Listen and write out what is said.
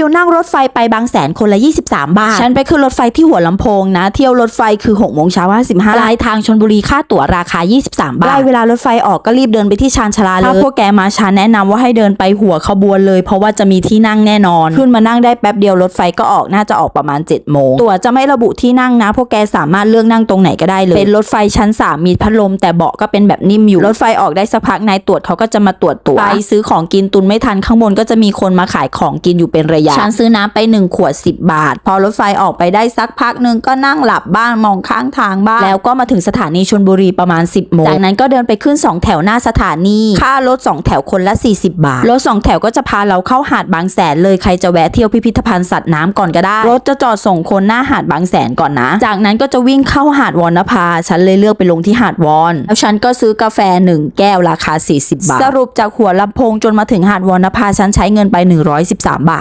วิวนั่งรถไฟไปบางแสนคนละ 23 บาท ฉันไปขึ้นรถไฟที่หัวลำโพงนะ เที่ยวรถไฟคือ6โมงเช้า55ปลายทางชนบุรีค่าตั๋วราคา 23 บาทใกล้เวลารถไฟออกก็รีบเดินไปที่ชานชาลาเลยถ้าพวกแกมาช้าแนะนำว่าให้เดินไปหัวขบวนเลย เพราะว่าจะมีที่นั่งแน่นอน ขึ้นมานั่งได้แป๊บเดียวรถไฟก็ออกน่าจะออกประมาณ7โมงตั๋วจะไม่ระบุที่นั่งนะ พวกแกสามารถเลือกนั่งตรงไหนก็ได้เลย เป็นรถไฟชั้น 3 มีพัดลมแต่เบาะก็เป็นแบบนิ่มอยู่ รถไฟออกได้สักพักนายตรวจเขาก็จะมาตรวจตั๋วไปซื้อของกินตุนไม่ทันข้างบนก็จะมีคนมาขายของกินอยู่เป็นระยะฉันซื้อน้ำไป 1 ขวด 10 บาท พอรถไฟออกไปได้สักพักหนึ่งก็นั่งหลับบ้างมองข้างทางบ้าง แล้วก็มาถึงสถานีชลบุรีประมาณ 10โมง จากนั้นก็เดินไปขึ้น 2 แถวหน้าสถานี ค่ารถ 2 แถวคนละ 40 บาท รถ 2 แถวก็จะพาเราเข้าหาดบางแสนเลยใครจะแวะเที่ยวพิพิธภัณฑ์สัตว์น้ำก่อนก็ได้ รถจะจอดส่งคนหน้าหาดบางแสนก่อนนะ จากนั้นก็จะวิ่งเข้าหาดวอนภา ฉันเลยเลือกไปลงที่หาดวอน แล้วฉันก็ซื้อกาแฟ 1 แก้วราคา 40 บาท สรุปจากหัวลำโพงจนมาถึงหาดวอนภาฉันใช้เงินไป 113 บาท